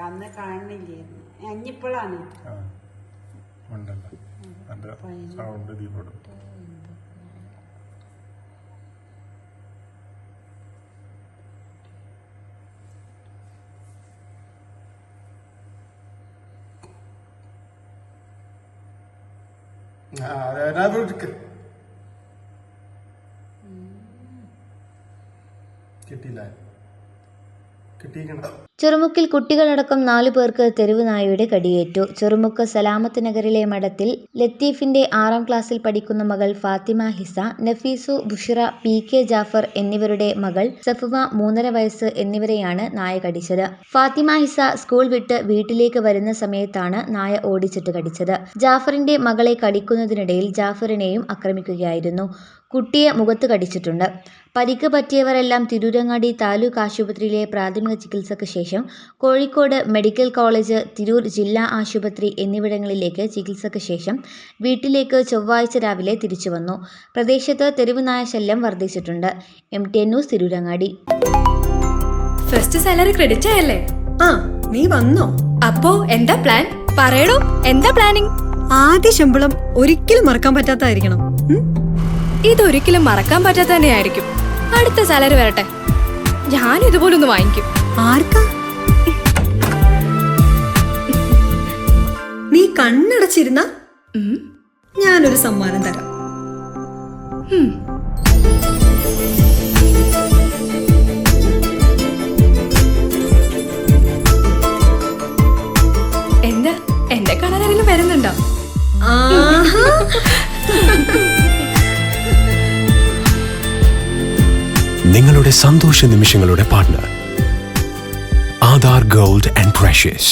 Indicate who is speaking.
Speaker 1: അന്ന് കാണുന്നില്ലായിരുന്നു അഞ്ഞിപ്പോഴാണ്
Speaker 2: ഉണ്ടല്ലോ. അതിന്റെ സൗണ്ട് ഇതിലോട്ട്
Speaker 3: ആ, അത് അത് എടുക്ക്. കിട്ടിയില്ല. കിട്ടിയിരിക്കണം.
Speaker 4: ചെറുമുക്കിൽ കുട്ടികളടക്കം നാലു പേർക്ക് തെരുവ് നായയുടെ കടിയേറ്റു. ചെറുമുക്ക് സലാമത്ത് നഗറിലെ മഠത്തിൽ ലത്തീഫിന്റെ ആറാം ക്ലാസ്സിൽ പഠിക്കുന്ന മകൾ ഫാത്തിമ ഹിസ നഫീസു ബുഷിറ പി കെ ജാഫർ എന്നിവരുടെ മകൾ സഫുവ മൂന്നര വയസ്സ് എന്നിവരെയാണ് നായ കടിച്ചത്. ഫാത്തിമ ഹിസ സ്കൂൾ വിട്ട് വീട്ടിലേക്ക് വരുന്ന സമയത്താണ് നായ ഓടിച്ചിട്ട് കടിച്ചത്. ജാഫറിന്റെ മകളെ കടിക്കുന്നതിനിടയിൽ ജാഫറിനെയും ആക്രമിക്കുകയായിരുന്നു. കുട്ടിയെ മുഖത്ത് കടിച്ചിട്ടുണ്ട്. പരിക്ക് പറ്റിയവരെല്ലാം തിരൂരങ്ങാടി താലൂക്ക് ആശുപത്രിയിലെ പ്രാഥമിക ചികിത്സയ്ക്ക് ശേഷം കോഴിക്കോട് മെഡിക്കൽ കോളേജ് തിരൂർ ജില്ലാ ആശുപത്രി എന്നിവിടങ്ങളിലേക്ക് ചികിത്സയ്ക്ക് ശേഷം വീട്ടിലേക്ക് ചൊവ്വാഴ്ച രാവിലെ തിരിച്ചു വന്നു. പ്രദേശത്ത് തെരുവ് നായശല്യം വർദ്ധിച്ചിട്ടുണ്ട്. M T N news Tirurangadi.
Speaker 5: First salary credit ആയല്ലേ?
Speaker 6: ആ നീ വന്നോ?
Speaker 5: അപ്പോ എന്താ പ്ലാൻ? പറയടോ എന്താ പ്ലാനിങ്?
Speaker 6: ആദ്യ ശമ്പളം ഒരിക്കലും മറക്കാൻ പറ്റാത്തായിരിക്കണം?
Speaker 5: ഇതൊരിക്കലും മറക്കാൻ പറ്റാത്ത തന്നെയായിരിക്കും അടുത്ത സാലറി വരട്ടെ. ഞാൻ ഇതുപോലൊന്ന് വാങ്ങിക്കും.
Speaker 6: ആർക്കാ? കണ്ണടച്ചിരുന്ന. ഞാനൊരു സമ്മാനം തരാം.
Speaker 5: എന്താ എന്നെ കണകരയിൽ വരുന്നുണ്ടോ.
Speaker 7: നിങ്ങളുടെ സന്തോഷ നിമിഷങ്ങളുടെ partner Aadhaar gold and precious